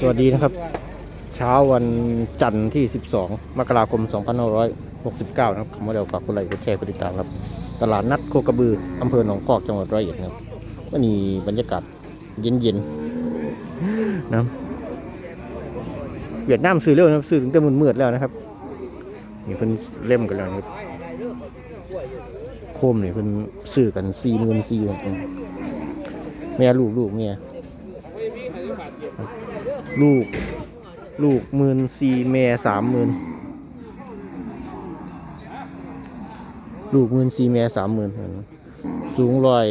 สวัสดีนะครับ เช้าวันจันทร์ที่ 12 มกราคม 2569 นะครับคำว่าเดียวฝากกดไลค์กดแชร์กดติดตามครับ ตลาดนัดโคกระบืออำเภอหนองกอกจังหวัดร้อยเอ็ดครับวันนี้บรรยากาศเย็นๆนะครับเวียดนามซื้อเร็วนะครับซื้อตั้งแต่มืดๆแล้วนะครับนี่เพิ่นเล่มกันแล้วครับโคมนี่เพิ่นซื้อกันสี่หมื่นสี่ครับแม่ลูกลูกเมีย ลูก ลูกหมื่นสี่แม่สามหมื่นลูกหมื่นสี่แม่สามหมื่นสูงร้อย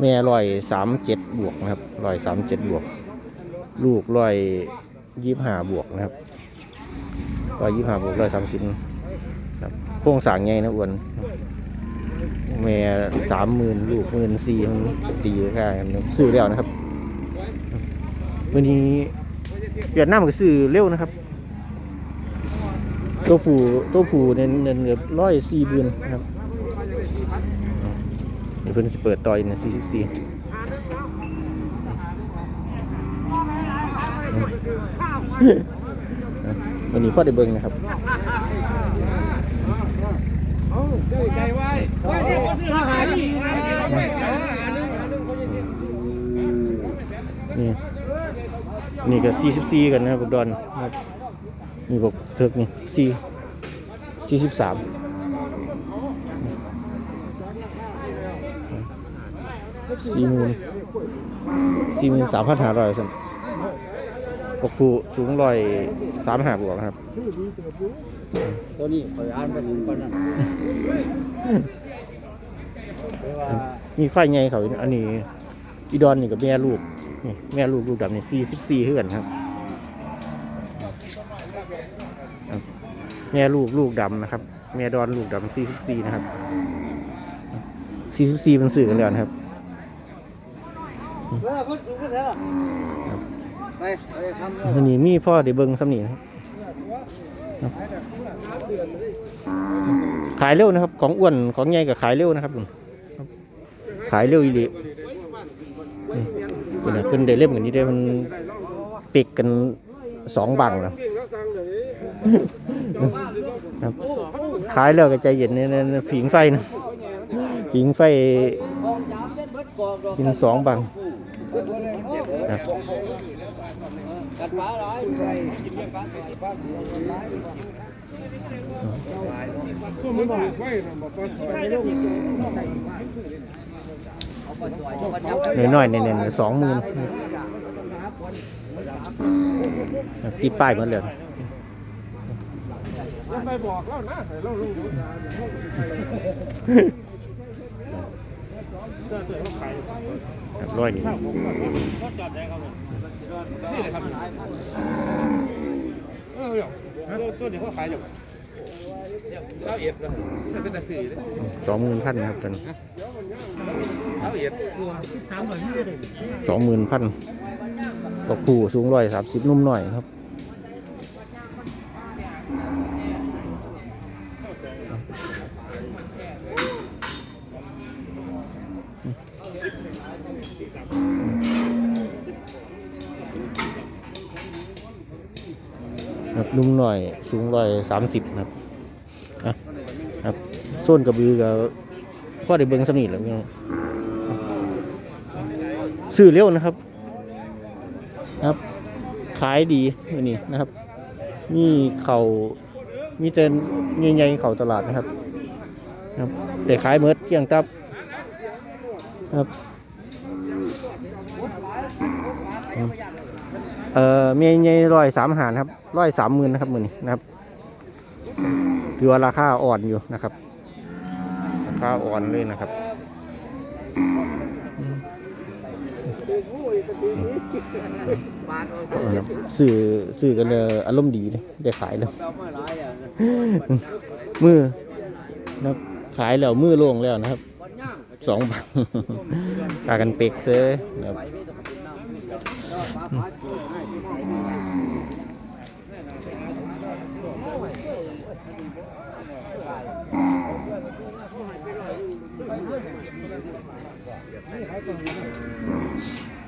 แม่ร้อยสามเจ็ดบวกนะครับร้อยสามเจ็ดบวก ลูกร้อยยี่ห้าบวกนะครับร้อยยี่ห้าบวกร้อยสามสิบครับโครงสางไงนะอ้วน แม่สามหมื่นลูกหมื่นสี่ตีค่ากันซื้อแล้วนะครับวันนี้เวียดนามก็ซื้อเร็วนะครับ ตัวผูตัวผูเน้นเน้นแบบร้อยสี่บืนนะครับเดี๋ยวเพิ่นจะเปิดต่อยในสี่สิบสี่วันนี้พ่อได้เบิ่งนะครับใจไว้ไว้ นี่นี่ก็สี่สิบสี่กันนะครับบุกดอนนะครับนี่บกเถิกนี่สี่สี่สิบสามสี่หมื่นสี่หมื่นสามพันห้าร้อยสันบกผูสูงร้อยสามห้าบวกครับ ตัวนี้คอยอ่านไปถึงก่อนนั้น มีควายไงเขาอันนี้อีดอนนี่กับแม่ลูกนี่แม่ลูกลูกดำนี่สี่สิบสี่เท่ากันครับ แม่ลูกลูกดำนะครับ แม่ดอนลูกดำสี่สิบสี่นะครับสี่สิบสี่มันสื่อกันแล้วนะครับอันนี้มีพ่อได้เบิ้งสำนีนะครับขายเร็วนะครับ ของอ้วนของใหญ่กับขายเร็วนะครับผม ขายเร็วอีหลีนี่เป็นไงเพิ่นได้เล่มกันนี้ได้มันปิกกันสองบังแล้วครับขายแล้วก็ใจเย็นเนี่ยนะผิงไฟนะผิงไฟกินสองบังครับกัดฟ้าร้ายไปน้อ น้อยๆเน้นๆสองหมื่นติดป้ายหมดเลยไปบอกแล้วนะเรารู้ร้อยนี่นี่เลยครับตัวเดียวเขาขายอยู่ เก้าเอ็ดนะเป็นตะสีเลยสองหมื่นพันครับตอนเก้าเอ็ดสองหมื่นพันก็คู่สูงร้อยสามสิบนุ่มหน่อยครับครับนุ่มหน่อยสูงร้อยสามสิบครับอะ ครับส้นกระบือกับพ่อได้เบิ้งสำนีแล้วพี่น้องซื้อเร็วนะครับ ครับ ขายดีมื้อนี่นะครับมีเขามีเจนใหญ่ๆเขาตลาดนะครับ ครับแต่ขายเมดเกลี้ยงตับครับเอ่อมีใหญ่ร้อยสามหารครับร้อยสามหมื่นนะครับมือนี้นะครับ ถือว่าราคาอ่อนอยู่นะครับ ราคาอ่อนเลยนะครับสื่อสื่อกันเลยอารมณ์ดีเลยได้ขายแล้วมือนะขายแล้วมือโล่งแล้วนะครับสองบาทพากันเปกเลยนะครับ นี่ใครตัวนี้